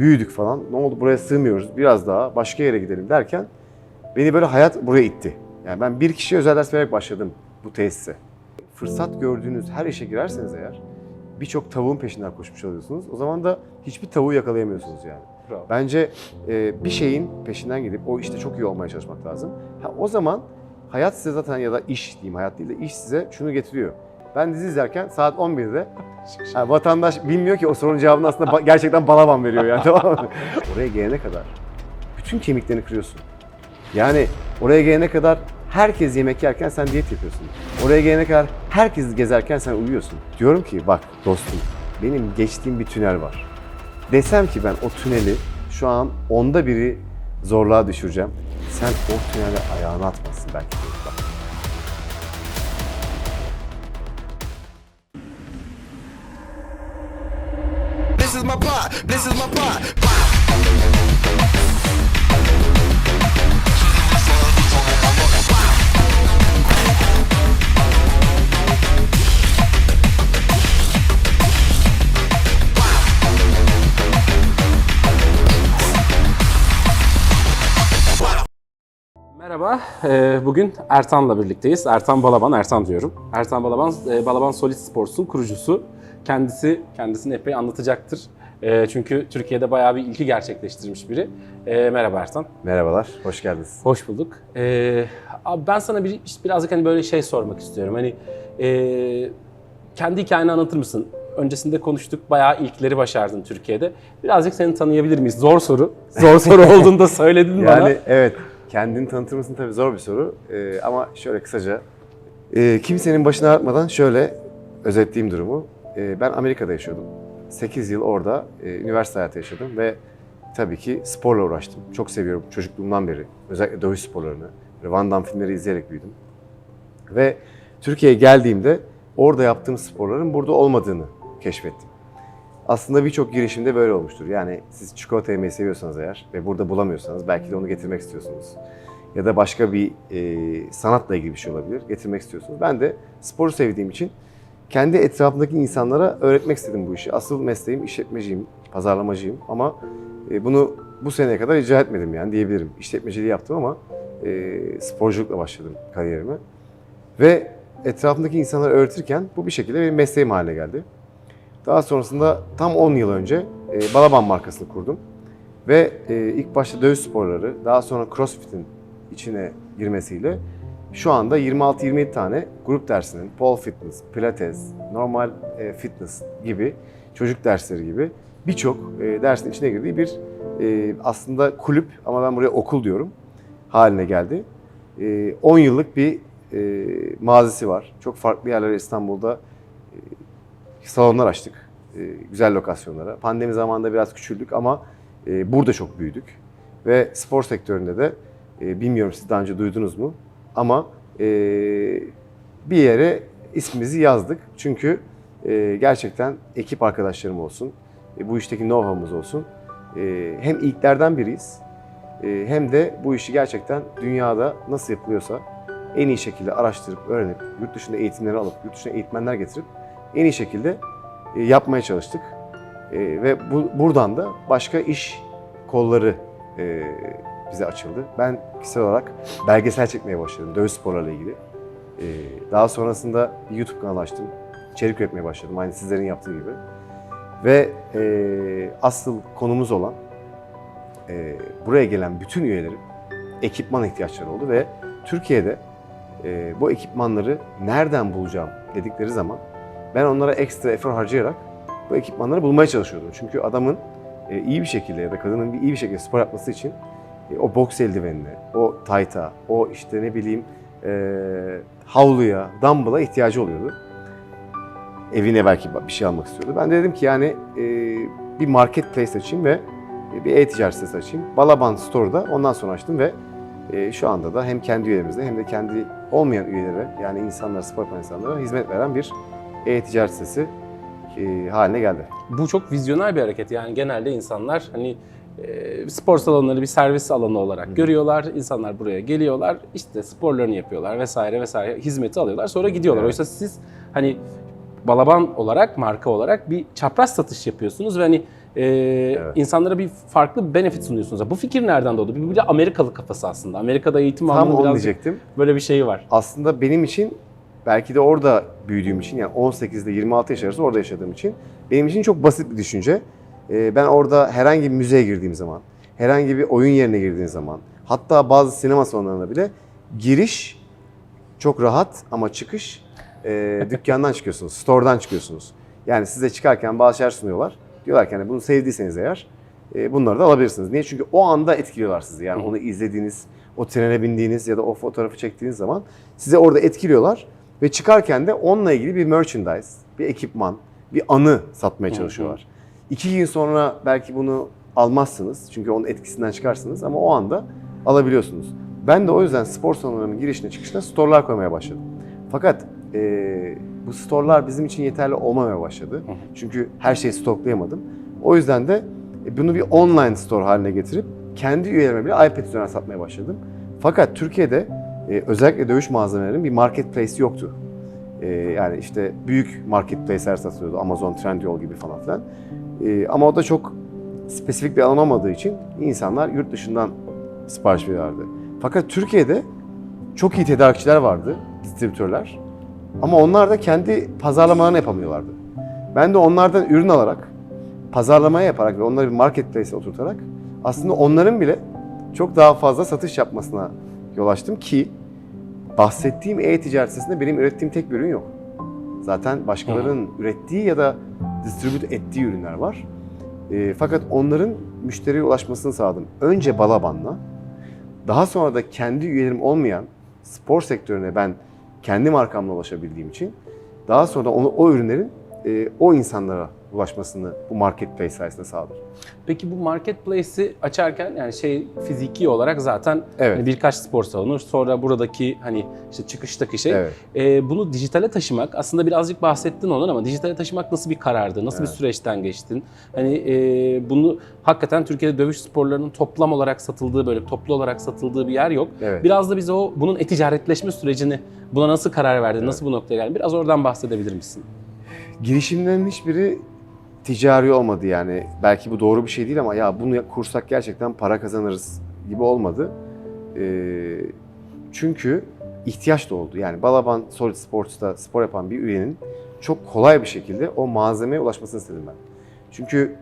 büyüdük falan. Ne oldu buraya sığmıyoruz. Biraz daha başka yere gidelim derken beni böyle hayat buraya itti. Yani ben bir kişiye özel ders vererek başladım bu tesise. Fırsat gördüğünüz her işe girerseniz eğer birçok tavuğun peşinden koşmuş oluyorsunuz. O zaman da hiçbir tavuğu yakalayamıyorsunuz yani. Bravo. Bence e, bir şeyin peşinden gidip o işte çok iyi olmaya çalışmak lazım. Ha, o zaman hayat size zaten ya da iş diyeyim hayat değil de iş size şunu getiriyor. Ben dizi izlerken saat 11'de ha, vatandaş bilmiyor ki o sorunun cevabını aslında ba- gerçekten balaban veriyor yani tamam mı? Oraya gelene kadar bütün kemiklerini kırıyorsun. Yani oraya gelene kadar herkes yemek yerken sen diyet yapıyorsun. Oraya gelene kadar herkes gezerken sen uyuyorsun. Diyorum ki bak dostum benim geçtiğim bir tünel var. Desem ki ben o tüneli şu an onda biri zorluğa düşüreceğim. Sen o tünele ayağını atmazsın belki. de. My part. This is my part. Merhaba, e, bugün Ertan'la birlikteyiz. Ertan Balaban, Ertan diyorum. Ertan Balaban, e, Balaban Solid Sports'un kurucusu. Kendisi, kendisini epey anlatacaktır. E, Çünkü Türkiye'de bayağı bir ilki gerçekleştirmiş biri. E, Merhaba Ertan. Merhabalar, hoş geldiniz. Hoş bulduk. E, Abi ben sana bir, işte birazcık hani böyle şey sormak istiyorum. Hani e, kendi hikayeni anlatır mısın? Öncesinde konuştuk, bayağı ilkleri başardın Türkiye'de. Birazcık seni tanıyabilir miyiz? Zor soru. Zor soru olduğunu da söyledin bana. Yani evet, kendini tanıtır mısın tabii zor bir soru. Ee, ama şöyle kısaca, Ee, kimsenin başını ağrıtmadan şöyle özetleyeyim durumu. Ee, ben Amerika'da yaşıyordum. 8 yıl orada e, üniversite hayatı yaşadım ve tabii ki sporla uğraştım. Çok seviyorum çocukluğumdan beri. Özellikle dövüş sporlarını. Van Damme filmleri izleyerek büyüdüm. Ve Türkiye'ye geldiğimde orada yaptığım sporların burada olmadığını keşfettim. Aslında birçok girişimde böyle olmuştur. Yani siz çikolata yemeyi seviyorsanız eğer ve burada bulamıyorsanız belki de onu getirmek istiyorsunuz. Ya da başka bir e, sanatla ilgili bir şey olabilir. Getirmek istiyorsunuz. Ben de sporu sevdiğim için kendi etrafımdaki insanlara öğretmek istedim bu işi. Asıl mesleğim işletmeciyim, pazarlamacıyım ama e, bunu bu seneye kadar icra etmedim yani diyebilirim. İşletmeciliği yaptım ama e, sporculukla başladım kariyerime. Ve etrafımdaki insanlara öğretirken bu bir şekilde benim mesleğim haline geldi. Daha sonrasında tam 10 yıl önce e, Balaban markasını kurdum. Ve e, ilk başta dövüş sporları, daha sonra CrossFit'in içine girmesiyle şu anda 26-27 tane grup dersinin, pole fitness, pilates, normal e, fitness gibi, çocuk dersleri gibi birçok e, dersin içine girdiği bir e, aslında kulüp ama ben buraya okul diyorum haline geldi. E, 10 yıllık bir mazisi var. Çok farklı yerlere İstanbul'da salonlar açtık. güzel lokasyonlara. Pandemi zamanında biraz küçüldük ama burada çok büyüdük. Ve spor sektöründe de bilmiyorum siz daha önce duydunuz mu ama e, bir yere ismimizi yazdık. Çünkü e, gerçekten ekip arkadaşlarım olsun, e, bu işteki know-how'ımız olsun. E, hem ilklerden biriyiz e, hem de bu işi gerçekten dünyada nasıl yapılıyorsa en iyi şekilde araştırıp, öğrenip, yurt dışında eğitimleri alıp, yurt dışına eğitmenler getirip en iyi şekilde e, yapmaya çalıştık. E, ve bu, buradan da başka iş kolları e, bize açıldı. Ben kişisel olarak belgesel çekmeye başladım dövüş sporlarıyla ilgili. E, daha sonrasında bir YouTube kanalı açtım. İçerik üretmeye başladım aynı sizlerin yaptığı gibi. Ve e, asıl konumuz olan e, buraya gelen bütün üyelerin ekipman ihtiyaçları oldu ve Türkiye'de e, bu ekipmanları nereden bulacağım dedikleri zaman ben onlara ekstra efor harcayarak bu ekipmanları bulmaya çalışıyordum. Çünkü adamın e, iyi bir şekilde ya da kadının iyi bir şekilde spor yapması için o boks eldivenine, o tayta, o işte ne bileyim e, havluya, dumbbell'a ihtiyacı oluyordu. Evine belki bir şey almak istiyordu. Ben de dedim ki yani e, bir marketplace açayım ve bir e-ticaret sitesi açayım. Balaban Store'da ondan sonra açtım ve e, şu anda da hem kendi üyelerimizde hem de kendi olmayan üyelere yani insanlara, spor yapan insanlara hizmet veren bir e-ticaret sitesi e, haline geldi. Bu çok vizyoner bir hareket. Yani genelde insanlar hani e, spor salonları bir servis alanı olarak görüyorlar. İnsanlar buraya geliyorlar, işte sporlarını yapıyorlar vesaire vesaire hizmeti alıyorlar sonra gidiyorlar. Evet. Oysa siz hani Balaban olarak, marka olarak bir çapraz satış yapıyorsunuz ve hani e, insanlara bir farklı benefit sunuyorsunuz. Bu fikir nereden doğdu? Bir de Amerikalı kafası aslında. Amerika'da eğitim Tam almanın biraz diyecektim. böyle bir şeyi var. aslında benim için belki de orada büyüdüğüm için yani 18 ile 26 yaş arası orada yaşadığım için benim için çok basit bir düşünce. Ee, ben orada herhangi bir müzeye girdiğim zaman, herhangi bir oyun yerine girdiğim zaman, hatta bazı sinema salonlarına bile giriş çok rahat ama çıkış e, dükkandan çıkıyorsunuz, store'dan çıkıyorsunuz. Yani size çıkarken bazı şeyler sunuyorlar. Diyorlar ki hani bunu sevdiyseniz eğer e, bunları da alabilirsiniz. Niye? Çünkü o anda etkiliyorlar sizi. Yani onu izlediğiniz, o trene bindiğiniz ya da o fotoğrafı çektiğiniz zaman size orada etkiliyorlar. Ve çıkarken de onunla ilgili bir merchandise, bir ekipman, bir anı satmaya çalışıyorlar. İki gün sonra belki bunu almazsınız. Çünkü onun etkisinden çıkarsınız ama o anda alabiliyorsunuz. Ben de o yüzden spor salonlarının girişine çıkışına store'lar koymaya başladım. Fakat e, bu store'lar bizim için yeterli olmamaya başladı. Çünkü her şeyi stoklayamadım. O yüzden de e, bunu bir online store haline getirip kendi üyelerime bile iPad üzerinden satmaya başladım. Fakat Türkiye'de e, özellikle dövüş malzemelerinin bir marketplace yoktu. E, yani işte büyük marketplace'ler satılıyordu. Amazon, Trendyol gibi falan filan. E, ama o da çok spesifik bir alan olmadığı için insanlar yurt dışından sipariş veriyorlardı. Fakat Türkiye'de çok iyi tedarikçiler vardı, distribütörler. Ama onlar da kendi pazarlamalarını yapamıyorlardı. Ben de onlardan ürün alarak, pazarlamaya yaparak ve onları bir marketplace'e oturtarak aslında onların bile çok daha fazla satış yapmasına yol açtım ki bahsettiğim e-ticaret sitesinde benim ürettiğim tek bir ürün yok. Zaten başkalarının ürettiği ya da distribüt ettiği ürünler var. E, fakat onların müşteriye ulaşmasını sağladım. Önce Balaban'la, daha sonra da kendi üyelerim olmayan spor sektörüne ben kendi markamla ulaşabildiğim için daha sonra onu, o ürünlerin e, o insanlara ulaşmasını bu marketplace sayesinde sağladım. Peki bu marketplace'i açarken yani şey fiziki olarak zaten Evet. hani birkaç spor salonu sonra buradaki hani işte çıkıştaki şey Evet. e, bunu dijitale taşımak aslında birazcık bahsettin ondan ama dijitale taşımak nasıl bir karardı? Nasıl bir Evet. süreçten geçtin? Hani e, bunu hakikaten Türkiye'de dövüş sporlarının toplam olarak satıldığı böyle toplu olarak satıldığı bir yer yok. Evet. Biraz da bize o bunun e-ticaretleşme sürecini buna nasıl karar verdin? Nasıl bu noktaya geldin? Biraz oradan bahsedebilir misin? Girişimlerin hiçbiri ticari olmadı yani. Belki bu doğru bir şey değil ama ya bunu kursak gerçekten para kazanırız gibi olmadı. Ee, çünkü ihtiyaç da oldu. Yani Balaban Solid Sports'ta spor yapan bir üyenin çok kolay bir şekilde o malzemeye ulaşmasını istedim ben. Çünkü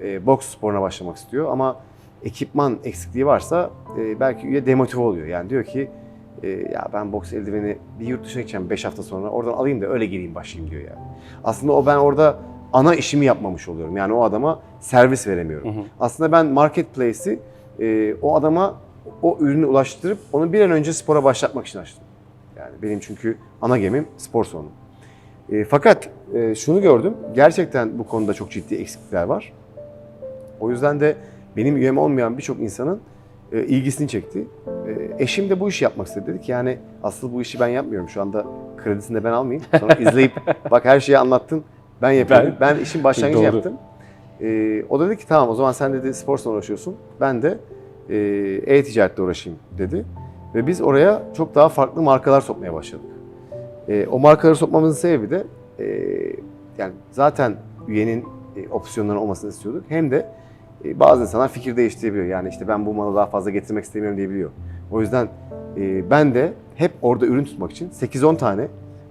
e, boks sporuna başlamak istiyor ama ekipman eksikliği varsa e, belki üye demotive oluyor. Yani diyor ki e, ya ben boks eldiveni bir yurt dışına gideceğim 5 hafta sonra oradan alayım da öyle gireyim başlayayım diyor yani. Aslında o ben orada ana işimi yapmamış oluyorum. Yani o adama servis veremiyorum. Aslında ben marketplace'i e, o adama o ürünü ulaştırıp onu bir an önce spora başlatmak için açtım. Yani benim çünkü ana gemim spor salonu. E, fakat e, şunu gördüm. Gerçekten bu konuda çok ciddi eksiklikler var. O yüzden de benim üyem olmayan birçok insanın e, ilgisini çekti. E, eşim de bu işi yapmak istedi. Dedi ki yani asıl bu işi ben yapmıyorum. Şu anda kredisini de ben almayayım. Sonra izleyip bak her şeyi anlattın ben yapıyorum. Ben, işin başlangıcı Doğru. yaptım. E, o da dedi ki tamam o zaman sen dedi spor salonu uğraşıyorsun. Ben de e, e-ticaretle uğraşayım dedi. Ve biz oraya çok daha farklı markalar sokmaya başladık. E, o markaları sokmamızın sebebi de e, yani zaten üyenin e, opsiyonların olmasını istiyorduk. Hem de e, bazı insanlar fikir değiştirebiliyor. Yani işte ben bu malı daha fazla getirmek istemiyorum diyebiliyor. O yüzden e, ben de hep orada ürün tutmak için 8-10 tane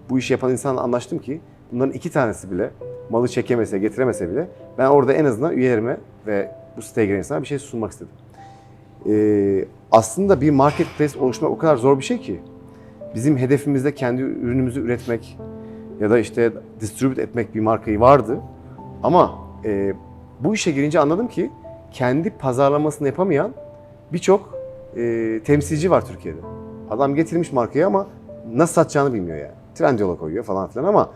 bu işi yapan insanla anlaştım ki bunların iki tanesi bile malı çekemese, getiremese bile ben orada en azından üyelerime ve bu siteye giren insana bir şey sunmak istedim. E, aslında bir marketplace oluşturmak o kadar zor bir şey ki bizim hedefimizde kendi ürünümüzü üretmek ya da işte distribute etmek bir markayı vardı. Ama e, bu işe girince anladım ki kendi pazarlamasını yapamayan birçok e, temsilci var Türkiye'de. Adam getirmiş markayı ama nasıl satacağını bilmiyor yani. Trendyol'a koyuyor falan filan ama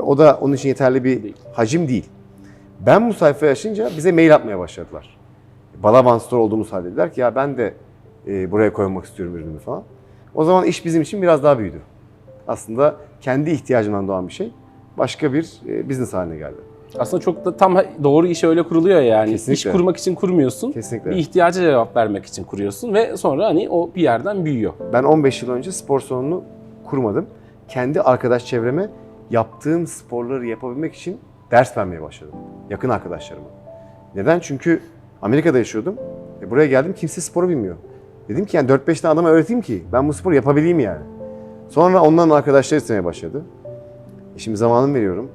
o da onun için yeterli bir Değil. hacim değil. Ben bu sayfayı açınca bize mail atmaya başladılar. Balaban Store olduğumuz halde dediler ki ya ben de e, buraya koymak istiyorum ürünümü falan. O zaman iş bizim için biraz daha büyüdü. Aslında kendi ihtiyacından doğan bir şey başka bir e, business haline geldi. Aslında çok da tam doğru iş öyle kuruluyor yani. İş Kesinlikle. kurmak için kurmuyorsun. Kesinlikle. Bir ihtiyaca cevap vermek için kuruyorsun ve sonra hani o bir yerden büyüyor. Ben 15 yıl önce spor salonunu kurmadım. Kendi arkadaş çevreme yaptığım sporları yapabilmek için ders vermeye başladım. Yakın arkadaşlarıma. Neden? Çünkü Amerika'da yaşıyordum. E buraya geldim kimse sporu bilmiyor. Dedim ki yani 4-5 tane adama öğreteyim ki ben bu sporu yapabileyim yani. Sonra onların arkadaşları istemeye başladı. E şimdi zamanım veriyorum.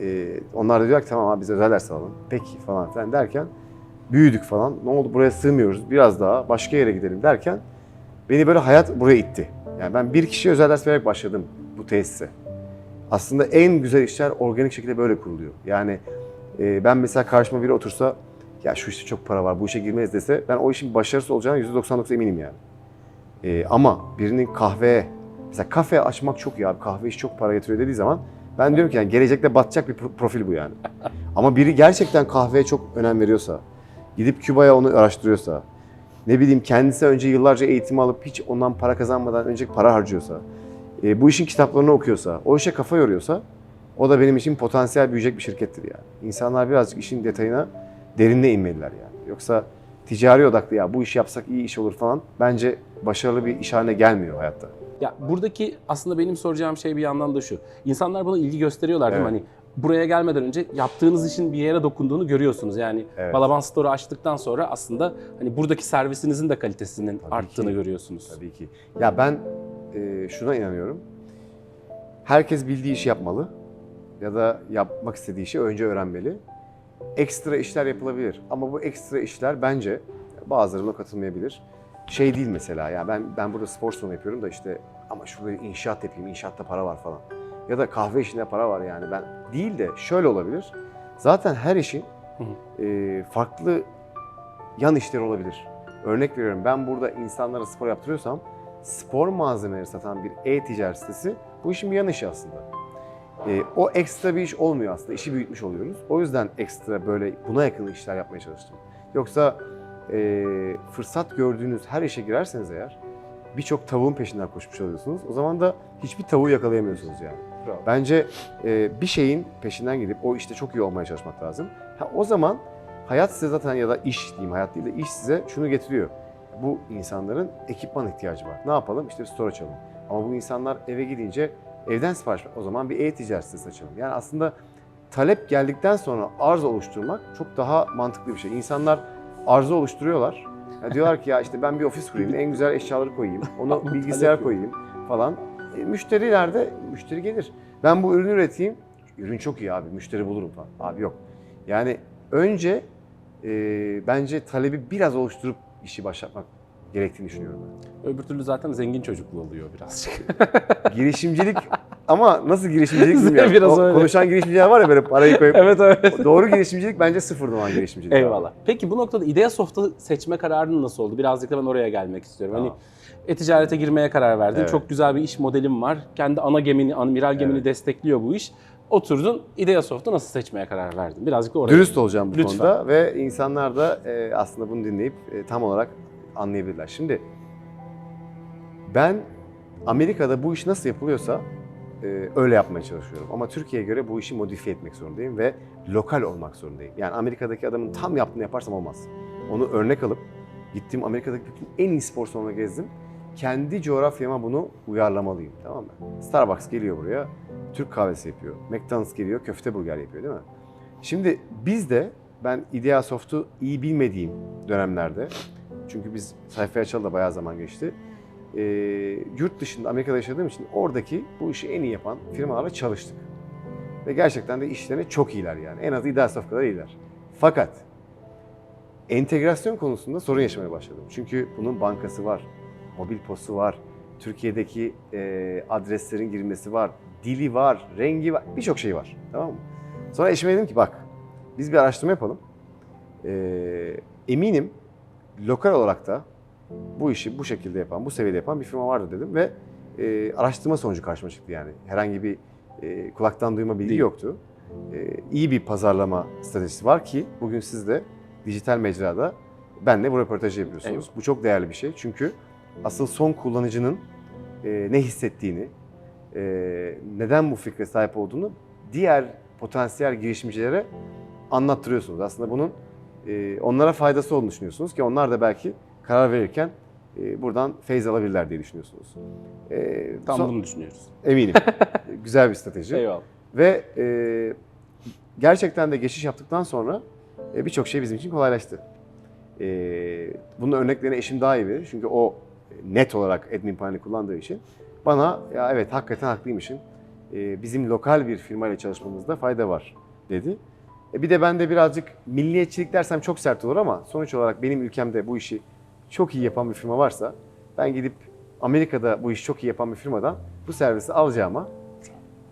E, onlar da diyor ki tamam abi biz özel ders alalım. Peki falan filan derken büyüdük falan. Ne oldu buraya sığmıyoruz biraz daha başka yere gidelim derken beni böyle hayat buraya itti. Yani ben bir kişiye özel ders vererek başladım bu tesise. Aslında en güzel işler organik şekilde böyle kuruluyor. Yani e, ben mesela karşıma biri otursa ya şu işte çok para var bu işe girmeyiz dese ben o işin başarısız olacağına %99 eminim yani. E, ama birinin kahveye mesela kafe açmak çok iyi abi kahve işi çok para getiriyor dediği zaman ben diyorum ki yani gelecekte batacak bir pro- profil bu yani. Ama biri gerçekten kahveye çok önem veriyorsa, gidip Küba'ya onu araştırıyorsa, ne bileyim kendisi önce yıllarca eğitim alıp hiç ondan para kazanmadan önce para harcıyorsa, e, bu işin kitaplarını okuyorsa, o işe kafa yoruyorsa o da benim için potansiyel büyüyecek bir şirkettir yani. İnsanlar birazcık işin detayına, derinine inmeliler yani. Yoksa ticari odaklı ya bu işi yapsak iyi iş olur falan bence başarılı bir iş haline gelmiyor hayatta. Ya buradaki aslında benim soracağım şey bir yandan da şu. İnsanlar buna ilgi gösteriyorlar değil mi? Hani buraya gelmeden önce yaptığınız işin bir yere dokunduğunu görüyorsunuz. Yani Evet. Balaban Store'u açtıktan sonra aslında hani buradaki servisinizin de kalitesinin Tabii arttığını ki. görüyorsunuz. Tabii ki. Ya ben e, şuna inanıyorum. Herkes bildiği işi yapmalı ya da yapmak istediği işi önce öğrenmeli. Ekstra işler yapılabilir ama bu ekstra işler bence bazıları buna katılmayabilir. Şey değil mesela ya ben ben burada spor salonu yapıyorum da işte ama şurada inşaat yapayım, inşaatta para var falan. Ya da kahve işinde para var yani ben değil de şöyle olabilir. Zaten her işin e, farklı yan işleri olabilir. Örnek veriyorum ben burada insanlara spor yaptırıyorsam spor malzemeleri satan bir e-ticaret sitesi bu işin bir yan işi aslında. E, o ekstra bir iş olmuyor aslında. İşi büyütmüş oluyoruz. O yüzden ekstra böyle buna yakın işler yapmaya çalıştım. Yoksa e, fırsat gördüğünüz her işe girerseniz eğer birçok tavuğun peşinden koşmuş oluyorsunuz. O zaman da hiçbir tavuğu yakalayamıyorsunuz yani. Bravo. Bence e, bir şeyin peşinden gidip o işte çok iyi olmaya çalışmak lazım. Ha, o zaman hayat size zaten ya da iş diyeyim hayat değil de iş size şunu getiriyor. Bu insanların ekipman ihtiyacı var. Ne yapalım? İşte store açalım. Ama bu insanlar eve gidince evden sipariş ver. O zaman bir e-ticaret sitesi açalım. Yani aslında talep geldikten sonra arz oluşturmak çok daha mantıklı bir şey. İnsanlar arzı oluşturuyorlar. Ya diyorlar ki ya işte ben bir ofis kurayım, en güzel eşyaları koyayım, onu Ama bilgisayar koyayım falan. E, müşteriler de müşteri gelir. Ben bu ürünü üreteyim. Ürün çok iyi abi. Müşteri bulurum falan. Abi yok. Yani önce e, bence talebi biraz oluşturup işi başlatmak gerektiğini düşünüyorum ben. Öbür türlü zaten zengin çocuklu oluyor birazcık. Girişimcilik ama nasıl girişimcilik bilmiyorum. Biraz O öyle. konuşan girişimciler var ya böyle parayı koyup. evet evet. Doğru girişimcilik bence sıfırdan olan girişimcilik. abi. Eyvallah. Peki bu noktada Ideasoft'u seçme kararın nasıl oldu? Birazcık da ben oraya gelmek istiyorum. Hani Tamam. e-ticarete girmeye karar verdin. Evet. Çok güzel bir iş modelin var. Kendi ana gemini, amiral gemini Evet. destekliyor bu iş. Oturdun Ideasoft'u nasıl seçmeye karar verdin? Birazcık da oraya. Dürüst olacağım bu Lütfen. konuda ve insanlar da e, aslında bunu dinleyip e, tam olarak anlayabilirler. Şimdi ben Amerika'da bu iş nasıl yapılıyorsa e, öyle yapmaya çalışıyorum. Ama Türkiye'ye göre bu işi modifiye etmek zorundayım ve lokal olmak zorundayım. Yani Amerika'daki adamın tam yaptığını yaparsam olmaz. Onu örnek alıp gittim Amerika'daki bütün en iyi spor salonuna gezdim. Kendi coğrafyama bunu uyarlamalıyım tamam mı? Starbucks geliyor buraya, Türk kahvesi yapıyor. McDonald's geliyor, köfte burger yapıyor değil mi? Şimdi biz de ben Ideasoft'u iyi bilmediğim dönemlerde çünkü biz sayfayı açalı da bayağı zaman geçti. Ee, yurt dışında Amerika'da yaşadığım için oradaki bu işi en iyi yapan firmalarla çalıştık. Ve gerçekten de işlerine çok iyiler yani. En az Ideasoft kadar iyiler. Fakat entegrasyon konusunda sorun yaşamaya başladım. Çünkü bunun bankası var, mobil posu var, Türkiye'deki e, adreslerin girilmesi var, dili var, rengi var, birçok şey var. Tamam mı? Sonra eşime dedim ki bak biz bir araştırma yapalım. Ee, eminim lokal olarak da bu işi bu şekilde yapan, bu seviyede yapan bir firma vardı dedim ve e, araştırma sonucu karşıma çıktı yani. Herhangi bir e, kulaktan duyma bilgi Değil. yoktu. E, iyi bir pazarlama stratejisi var ki bugün siz de dijital mecrada benle bu röportajı yapıyorsunuz. Eyvallah. Bu çok değerli bir şey çünkü asıl son kullanıcının e, ne hissettiğini, e, neden bu fikre sahip olduğunu diğer potansiyel girişimcilere anlattırıyorsunuz. Aslında bunun e, onlara faydası olduğunu düşünüyorsunuz ki onlar da belki karar verirken e, buradan feyz alabilirler diye düşünüyorsunuz. E, Tam son- bunu düşünüyoruz. Eminim. Güzel bir strateji. Eyvallah. Ve e, gerçekten de geçiş yaptıktan sonra e, birçok şey bizim için kolaylaştı. E, bunun örneklerini eşim daha iyi verir. Çünkü o net olarak admin paneli kullandığı için bana ya evet hakikaten haklıymışsın. E, bizim lokal bir firmayla çalışmamızda fayda var dedi. E, bir de ben de birazcık milliyetçilik dersem çok sert olur ama sonuç olarak benim ülkemde bu işi çok iyi yapan bir firma varsa ben gidip Amerika'da bu işi çok iyi yapan bir firmadan bu servisi alacağıma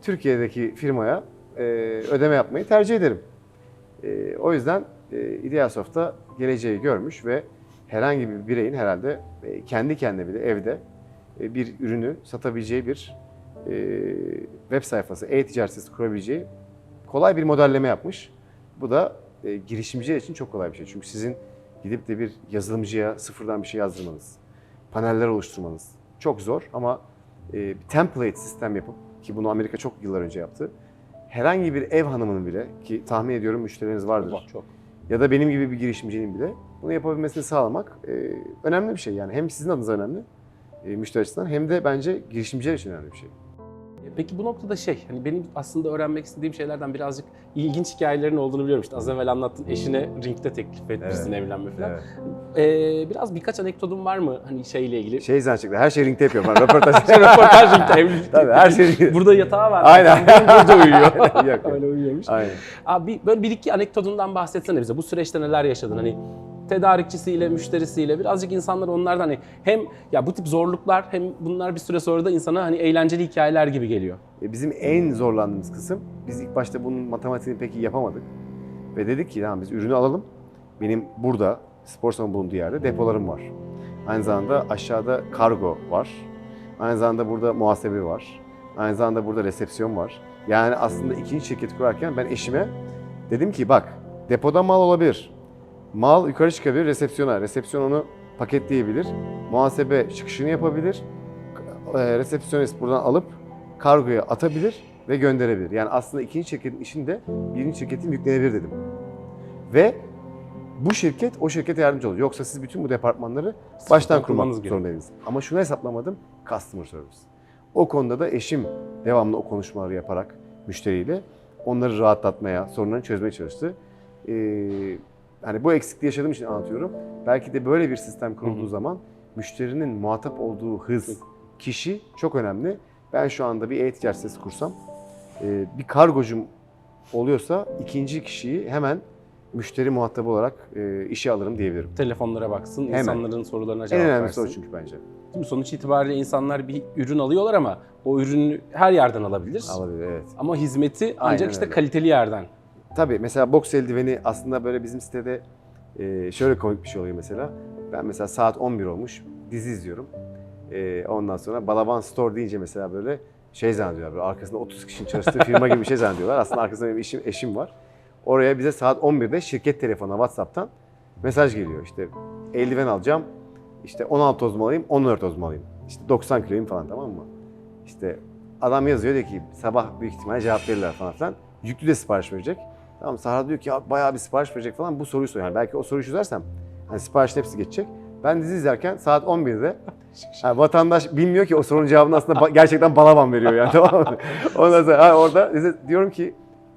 Türkiye'deki firmaya e, ödeme yapmayı tercih ederim. E, o yüzden e, geleceği görmüş ve herhangi bir bireyin herhalde kendi kendine bile evde bir ürünü satabileceği bir e, web sayfası, e-ticaret sitesi kurabileceği kolay bir modelleme yapmış. Bu da e, girişimciler için çok kolay bir şey. Çünkü sizin gidip de bir yazılımcıya sıfırdan bir şey yazdırmanız, paneller oluşturmanız çok zor ama e, bir template sistem yapıp ki bunu Amerika çok yıllar önce yaptı. Herhangi bir ev hanımının bile ki tahmin ediyorum müşterileriniz vardır Bak, çok. ya da benim gibi bir girişimcinin bile bunu yapabilmesini sağlamak e, önemli bir şey. Yani hem sizin adınıza önemli e, müşteri açısından hem de bence girişimciler için önemli bir şey. Peki bu noktada şey, hani benim aslında öğrenmek istediğim şeylerden birazcık ilginç hikayelerin olduğunu biliyorum. İşte az evvel anlattın eşine ringde teklif etmişsin evlenme falan. Ee, biraz birkaç anekdotun var mı hani şeyle ilgili? Şey zannedecekler, her şey ringte yapıyor falan, röportaj. Röportaj ringde evlilik. Tabii her şey Burada yatağı var. Aynen. Burada uyuyor. Yok, yok. Öyle uyuyormuş. Aynen. Abi böyle bir iki anekdotundan bahsetsene bize. Bu süreçte neler yaşadın? Hani tedarikçisiyle, müşterisiyle birazcık insanlar onlardan hani hem ya bu tip zorluklar hem bunlar bir süre sonra da insana hani eğlenceli hikayeler gibi geliyor. E, Bizim en zorlandığımız kısım, biz ilk başta bunun matematiğini pek iyi yapamadık. Ve dedik ki tamam biz ürünü alalım. Benim burada, spor salonu bulunduğu yerde depolarım var. Aynı zamanda aşağıda kargo var. Aynı zamanda burada muhasebe var. Aynı zamanda burada resepsiyon var. Yani aslında ikinci şirket kurarken ben eşime dedim ki bak depoda mal olabilir. Mal yukarı çıkabilir resepsiyona. Resepsiyon onu paketleyebilir. Muhasebe çıkışını yapabilir. E, resepsiyonist buradan alıp kargoya atabilir ve gönderebilir. Yani aslında ikinci şirketin işinde birinci şirketin yüklenebilir dedim. Ve bu şirket o şirkete yardımcı olur. Yoksa siz bütün bu departmanları baştan kurmak zorundaydınız. Ama şunu hesaplamadım. Customer service. O konuda da eşim devamlı o konuşmaları yaparak müşteriyle onları rahatlatmaya, sorunlarını çözmeye çalıştı. Ee, hani bu eksikliği yaşadığım için anlatıyorum. Belki de böyle bir sistem kurulduğu Hı hı. zaman müşterinin muhatap olduğu hız, kişi çok önemli. Ben şu anda bir e-ticaret sitesi kursam, e, bir kargocum oluyorsa ikinci kişiyi hemen müşteri muhatabı olarak e, işe alırım diyebilirim. Telefonlara baksın, Hemen. insanların sorularına En cevap önemlisi versin. o çünkü bence. Mi? Sonuç itibariyle insanlar bir ürün alıyorlar ama o ürünü her yerden alabilir. Alabilir, evet. Ama hizmeti ancak Aynen işte öyle. kaliteli yerden. Tabii mesela boks eldiveni aslında böyle bizim sitede e, şöyle komik bir şey oluyor mesela. Ben mesela saat 11 olmuş, dizi izliyorum. E, ondan sonra Balaban Store deyince mesela böyle şey zannediyorlar. Böyle arkasında 30 kişinin çalıştığı firma gibi bir şey zannediyorlar. Aslında arkasında benim eşim, eşim var. Oraya bize saat 11'de şirket telefonu WhatsApp'tan mesaj geliyor. İşte eldiven alacağım. İşte 16 toz mu alayım, 14 toz mu alayım? İşte 90 kiloyum falan tamam mı? İşte adam yazıyor diyor ki sabah büyük ihtimalle cevap verirler falan filan. Yüklü de sipariş verecek. Tamam Sahra diyor ki ya bayağı bir sipariş verecek falan bu soruyu soruyor. Yani belki o soruyu çözersem hani siparişin hepsi geçecek. Ben dizi izlerken saat 11'de ha, vatandaş bilmiyor ki o sorunun cevabını aslında gerçekten balaban veriyor yani tamam mı? Ondan sonra ha, orada bize diyorum ki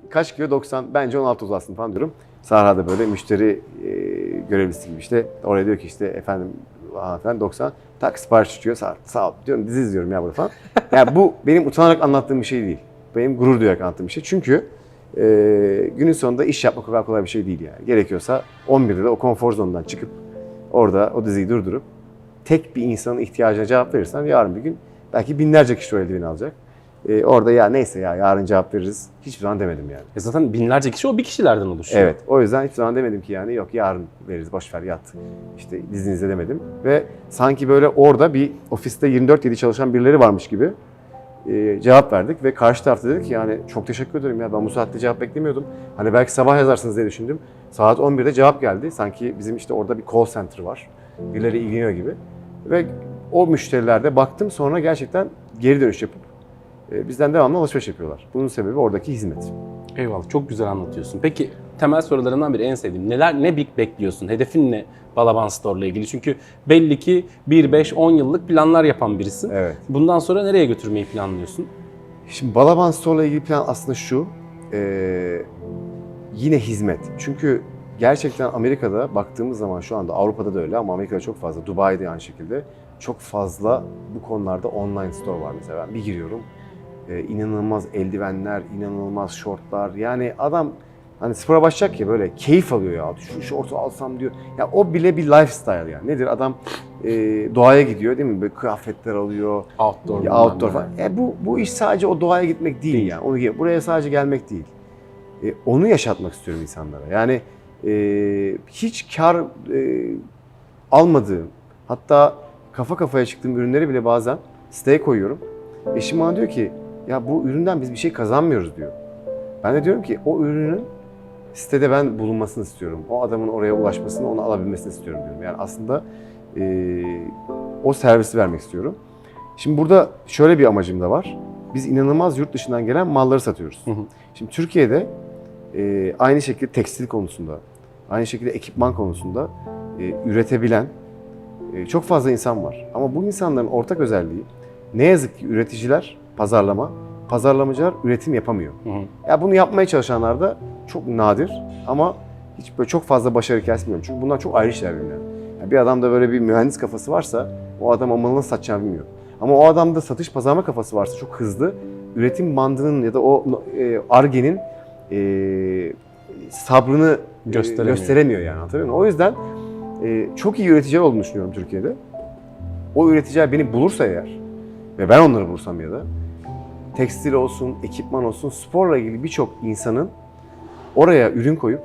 kaç kilo 90 bence 16 uzasın falan diyorum. Sahra da böyle müşteri e, görevlisi gibi işte oraya diyor ki işte efendim hanımefendi 90 tak sipariş çıkıyor sağ, sağ ol diyorum dizi izliyorum ya burada falan. Yani bu benim utanarak anlattığım bir şey değil. Benim gurur duyarak anlattığım bir şey. Çünkü e, günün sonunda iş yapmak o kadar kolay bir şey değil yani. Gerekiyorsa 11'de de o konfor zonundan çıkıp orada o diziyi durdurup tek bir insanın ihtiyacına cevap verirsen yarın bir gün belki binlerce kişi o eldiveni alacak. E, orada ya neyse ya yarın cevap veririz. Hiçbir zaman demedim yani. E zaten binlerce kişi o bir kişilerden oluşuyor. Evet. O yüzden hiçbir zaman demedim ki yani yok yarın veririz boş ver yat. İşte dizinize demedim. Ve sanki böyle orada bir ofiste 24-7 çalışan birileri varmış gibi e, cevap verdik ve karşı tarafta dedi ki yani çok teşekkür ederim ya ben bu saatte cevap beklemiyordum. Hani belki sabah yazarsınız diye düşündüm. Saat 11'de cevap geldi. Sanki bizim işte orada bir call center var. Birileri ilgileniyor gibi. Ve o müşterilerde baktım sonra gerçekten geri dönüş yapıp e, bizden devamlı alışveriş yapıyorlar. Bunun sebebi oradaki hizmet. Eyvallah çok güzel anlatıyorsun. Peki temel sorularından biri en sevdiğim. Neler ne big bekliyorsun? Hedefin ne Balaban Store ile ilgili? Çünkü belli ki 1 5 10 yıllık planlar yapan birisin. Evet. Bundan sonra nereye götürmeyi planlıyorsun? Şimdi Balaban Store'la ilgili plan aslında şu. eee, yine hizmet. Çünkü gerçekten Amerika'da baktığımız zaman şu anda Avrupa'da da öyle ama Amerika'da çok fazla, Dubai'de aynı şekilde çok fazla bu konularda online store var mesela. Ben bir giriyorum, e, inanılmaz eldivenler, inanılmaz şortlar. Yani adam hani spora başlayacak ya böyle keyif alıyor ya. Şu şortu alsam diyor. Ya o bile bir lifestyle yani. Nedir? Adam e, doğaya gidiyor değil mi? Böyle kıyafetler alıyor. Outdoor. Ya outdoor falan. E bu, bu iş sadece o doğaya gitmek değil, Değil. yani. Onu buraya sadece gelmek değil. E, onu yaşatmak istiyorum insanlara. Yani e, hiç kar e, almadığım, hatta kafa kafaya çıktığım ürünleri bile bazen siteye koyuyorum. Eşim bana diyor ki, ya bu üründen biz bir şey kazanmıyoruz diyor. Ben de diyorum ki o ürünün sitede ben bulunmasını istiyorum. O adamın oraya ulaşmasını, onu alabilmesini istiyorum diyorum. Yani aslında e, o servisi vermek istiyorum. Şimdi burada şöyle bir amacım da var. Biz inanılmaz yurt dışından gelen malları satıyoruz. Hı hı. Şimdi Türkiye'de e, aynı şekilde tekstil konusunda, aynı şekilde ekipman konusunda e, üretebilen e, çok fazla insan var. Ama bu insanların ortak özelliği ne yazık ki üreticiler pazarlama, pazarlamacılar üretim yapamıyor. Hı hı. Ya bunu yapmaya çalışanlar da çok nadir ama hiç böyle çok fazla başarı hikayesi bilmiyorum. Çünkü bunlar çok ayrı işler birbirinden. Yani bir adamda böyle bir mühendis kafası varsa o adam malını nasıl satacağını bilmiyor. Ama o adamda satış pazarlama kafası varsa çok hızlı üretim bandının ya da o e, argenin e, sabrını e, Gösteremiyor. gösteremiyor yani anlatabiliyor muyum? O yüzden e, çok iyi üreticiler olduğunu düşünüyorum Türkiye'de. O üreticiler beni bulursa eğer ve ben onları bulursam ya da tekstil olsun, ekipman olsun, sporla ilgili birçok insanın oraya ürün koyup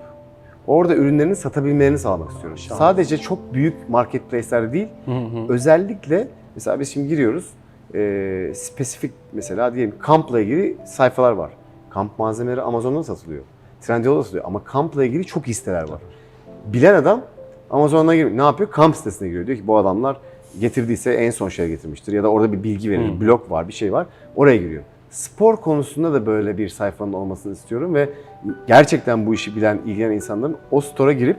orada ürünlerini satabilmelerini sağlamak istiyorum. Şahane. Sadece çok büyük marketplace'lerde değil, Hı hı. özellikle mesela biz şimdi giriyoruz, e, spesifik mesela diyelim kampla ilgili sayfalar var. Kamp malzemeleri Amazon'da satılıyor. Trendyol'da satılıyor ama kampla ilgili çok iyi siteler var. Bilen adam Amazon'a giriyor. Ne yapıyor? Kamp sitesine giriyor. Diyor ki bu adamlar getirdiyse en son şey getirmiştir. Ya da orada bir bilgi verir, Hı. blog var, bir şey var. Oraya giriyor. Spor konusunda da böyle bir sayfanın olmasını istiyorum ve gerçekten bu işi bilen, ilgilenen insanların o store'a girip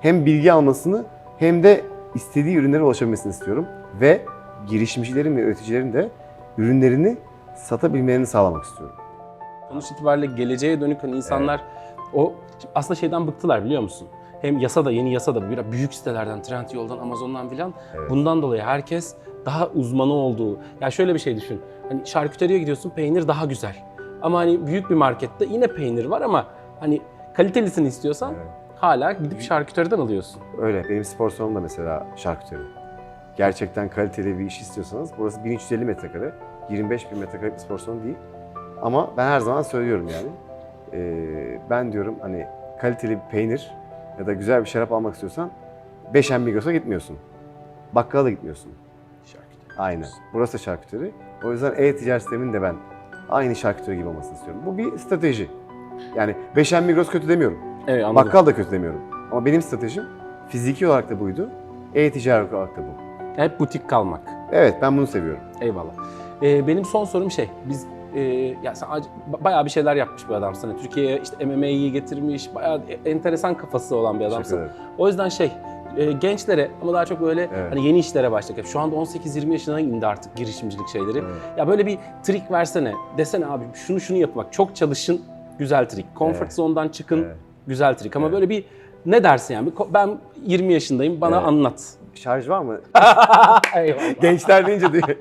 hem bilgi almasını hem de istediği ürünlere ulaşabilmesini istiyorum. Ve girişimcilerin ve üreticilerin de ürünlerini satabilmelerini sağlamak istiyorum. Sonuç itibariyle geleceğe dönük hani insanlar o aslında şeyden bıktılar biliyor musun? Hem yasa da yeni yasa da biraz büyük sitelerden, Trendyol'dan, Amazon'dan filan. Evet. Bundan dolayı herkes daha uzmanı olduğu. Ya şöyle bir şey düşün. Hani şarküteriye gidiyorsun peynir daha güzel. Ama hani büyük bir markette yine peynir var ama hani kalitelisini istiyorsan Evet. hala gidip şarküteriden alıyorsun. Öyle. Benim spor salonum da mesela şarküteri. Gerçekten kaliteli bir iş istiyorsanız burası 1350 metrekare. 25 bin metrekare bir spor salonu değil. Ama ben her zaman söylüyorum yani. Ee, ben diyorum hani kaliteli bir peynir ya da güzel bir şarap almak istiyorsan Beşen Migros'a gitmiyorsun. Bakkala da gitmiyorsun. Şarküteri. Aynen. Burası da şarküteri. O yüzden e-ticaret sistemin de ben aynı şarküteri gibi olmasını istiyorum. Bu bir strateji. Yani Beşen Migros kötü demiyorum. Evet anladım. Bakkal da kötü demiyorum. Ama benim stratejim fiziki olarak da buydu. E-ticaret olarak da bu. Hep butik kalmak. Evet ben bunu seviyorum. Eyvallah. Ee, benim son sorum şey, biz e, ya sen ac- ba- bayağı bir şeyler yapmış bir adamsın. Hani Türkiye'ye işte MMA'yi getirmiş, bayağı e- enteresan kafası olan bir Teşekkür adamsın. ederim. O yüzden şey, e, gençlere ama daha çok böyle Evet. hani yeni işlere başladık. Şu anda 18-20 yaşına indi artık girişimcilik şeyleri. Evet. Ya böyle bir trik versene. Desene abi şunu şunu yapın bak. Çok çalışın, güzel trik. Comfort Evet. zone'dan çıkın, Evet. güzel trik. Ama Evet. böyle bir ne dersin yani? Ben 20 yaşındayım, bana Evet. anlat. Şarj var mı? Eyvallah. Gençler deyince diyor.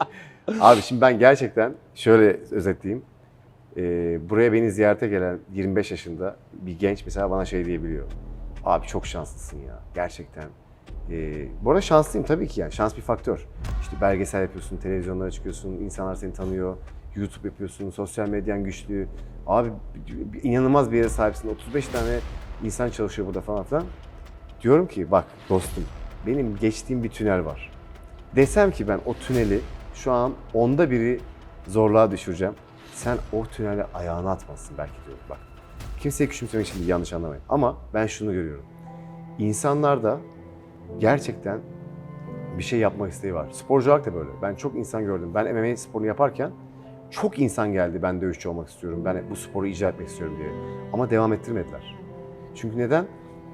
Abi şimdi ben gerçekten şöyle özetleyeyim. Ee, buraya beni ziyarete gelen 25 yaşında bir genç mesela bana şey diyebiliyor. Abi çok şanslısın ya gerçekten. Ee, bu arada şanslıyım tabii ki yani şans bir faktör. İşte belgesel yapıyorsun, televizyonlara çıkıyorsun, insanlar seni tanıyor, YouTube yapıyorsun, sosyal medyan güçlü. Abi inanılmaz bir yere sahipsin. 35 tane insan çalışıyor burada falan filan. Diyorum ki bak dostum benim geçtiğim bir tünel var. Desem ki ben o tüneli şu an onda biri zorluğa düşüreceğim. Sen o tünele ayağını atmazsın belki diyorum bak. Kimseyi küçümsemek için yanlış anlamayın. Ama ben şunu görüyorum. İnsanlarda gerçekten bir şey yapmak isteği var. Sporculuk da böyle. Ben çok insan gördüm. Ben MMA sporunu yaparken çok insan geldi ben dövüşçü olmak istiyorum. Ben bu sporu icra etmek istiyorum diye. Ama devam ettirmediler. Çünkü neden?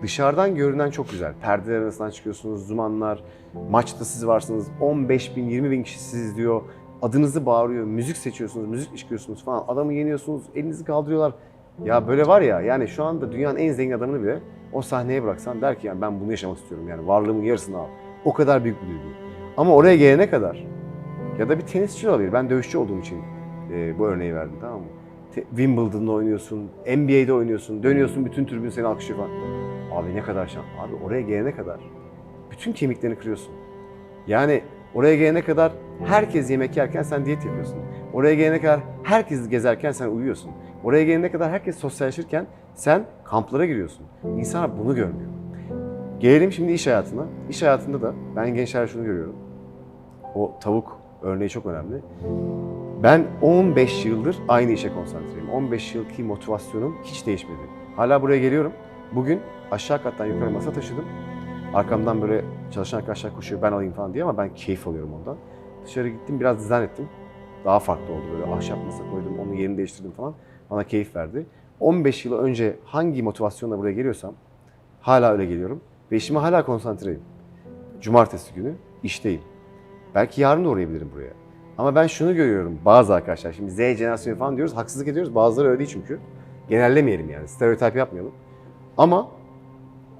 Dışarıdan görünen çok güzel. Perdeler arasından çıkıyorsunuz, zumanlar, maçta siz varsınız, 15 bin, 20 bin kişi sizi izliyor, adınızı bağırıyor, müzik seçiyorsunuz, müzik çıkıyorsunuz falan, adamı yeniyorsunuz, elinizi kaldırıyorlar. Ya böyle var ya, yani şu anda dünyanın en zengin adamını bile o sahneye bıraksan der ki yani ben bunu yaşamak istiyorum yani varlığımın yarısını al. O kadar büyük bir duygu. Ama oraya gelene kadar ya da bir tenisçi olabilir. Ben dövüşçü olduğum için e, bu örneği verdim tamam mı? Te- Wimbledon'da oynuyorsun, NBA'de oynuyorsun, dönüyorsun bütün tribün seni alkışlıyor falan. Abi ne kadar şans. Abi oraya gelene kadar bütün kemiklerini kırıyorsun. Yani oraya gelene kadar herkes yemek yerken sen diyet yapıyorsun. Oraya gelene kadar herkes gezerken sen uyuyorsun. Oraya gelene kadar herkes sosyalleşirken sen kamplara giriyorsun. İnsanlar bunu görmüyor. Gelelim şimdi iş hayatına. İş hayatında da ben gençlerde şunu görüyorum. O tavuk örneği çok önemli. Ben 15 yıldır aynı işe konsantreyim. 15 yılki motivasyonum hiç değişmedi. Hala buraya geliyorum. Bugün aşağı kattan yukarı masa taşıdım. Arkamdan böyle çalışan arkadaşlar koşuyor ben alayım falan diye ama ben keyif alıyorum ondan. Dışarı gittim biraz dizayn ettim. Daha farklı oldu böyle ahşap masa koydum onun yerini değiştirdim falan. Bana keyif verdi. 15 yıl önce hangi motivasyonla buraya geliyorsam hala öyle geliyorum. Ve işime hala konsantreyim. Cumartesi günü işteyim. Belki yarın da uğrayabilirim buraya. Ama ben şunu görüyorum bazı arkadaşlar. Şimdi Z jenerasyonu falan diyoruz. Haksızlık ediyoruz. Bazıları öyle değil çünkü. Genellemeyelim yani. Stereotip yapmayalım. Ama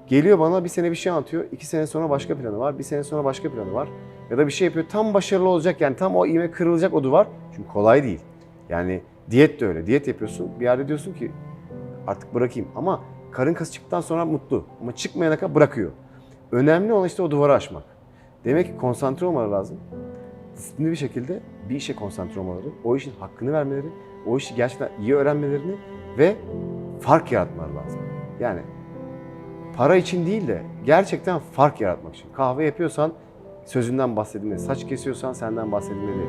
geliyor bana bir sene bir şey anlatıyor. iki sene sonra başka planı var. Bir sene sonra başka planı var. Ya da bir şey yapıyor. Tam başarılı olacak yani tam o ivme kırılacak o duvar. Çünkü kolay değil. Yani diyet de öyle. Diyet yapıyorsun. Bir yerde diyorsun ki artık bırakayım. Ama karın kası çıktıktan sonra mutlu. Ama çıkmayana kadar bırakıyor. Önemli olan işte o duvarı aşmak. Demek ki konsantre olmaları lazım. Disiplinli bir şekilde bir işe konsantre olmaları, o işin hakkını vermeleri, o işi gerçekten iyi öğrenmelerini ve fark yaratmaları lazım. Yani para için değil de gerçekten fark yaratmak için. Kahve yapıyorsan sözünden bahsedilmeli, saç kesiyorsan senden bahsedilmeli,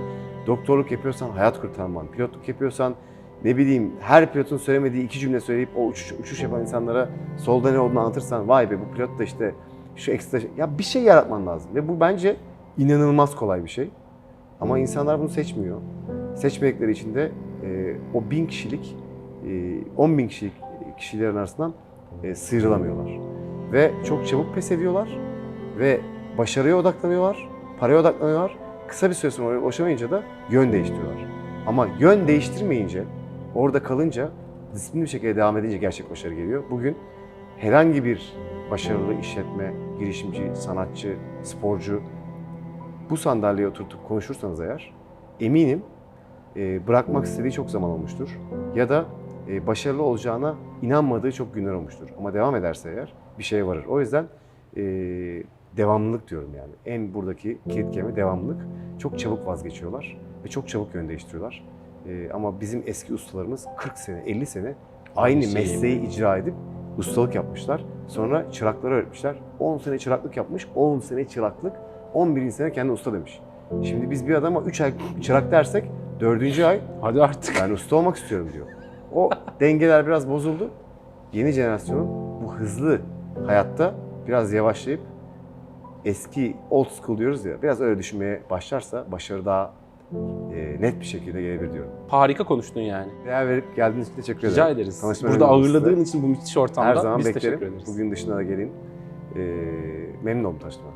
doktorluk yapıyorsan hayat kurtarman, pilotluk yapıyorsan ne bileyim her pilotun söylemediği iki cümle söyleyip o uçuş, uçuş yapan insanlara solda ne olduğunu anlatırsan vay be bu pilot da işte şu ekstra şey- ya bir şey yaratman lazım ve bu bence inanılmaz kolay bir şey. Ama insanlar bunu seçmiyor. Seçmedikleri için de e, o bin kişilik, e, 10 bin kişilik kişilerin arasından e, sıyrılamıyorlar. Ve çok çabuk pes ediyorlar ve başarıya odaklanıyorlar, paraya odaklanıyorlar. Kısa bir süre sonra ulaşamayınca da yön değiştiriyorlar. Ama yön değiştirmeyince, orada kalınca, disiplinli bir şekilde devam edince gerçek başarı geliyor. Bugün herhangi bir başarılı işletme, girişimci, sanatçı, sporcu bu sandalyeye oturtup konuşursanız eğer eminim e, bırakmak istediği çok zaman olmuştur. Ya da e, başarılı olacağına inanmadığı çok günler olmuştur. Ama devam ederse eğer bir şeye varır. O yüzden e, devamlılık diyorum yani. En buradaki kilit kelime devamlılık. Çok çabuk vazgeçiyorlar ve çok çabuk yön değiştiriyorlar. E, ama bizim eski ustalarımız 40 sene, 50 sene aynı şeyi mesleği icra edip ustalık yapmışlar. Sonra çırakları öğretmişler. 10 sene çıraklık yapmış, 10 sene çıraklık, 11. sene kendi usta demiş. Şimdi biz bir adama 3 ay çırak dersek 4. ay Hadi artık. ben usta olmak istiyorum diyor. O dengeler biraz bozuldu. Yeni jenerasyonun bu hızlı hayatta biraz yavaşlayıp eski old school diyoruz ya biraz öyle düşünmeye başlarsa başarı daha e, net bir şekilde gelebilir diyorum. Harika konuştun yani. Değer verip geldiğiniz için teşekkür ederim. Rica ederiz. Tanışma Burada ağırladığın size. için bu müthiş ortamda Her zaman biz beklerim. teşekkür ederiz. Bugün dışına da gelin. E, memnun oldum tanıştığıma.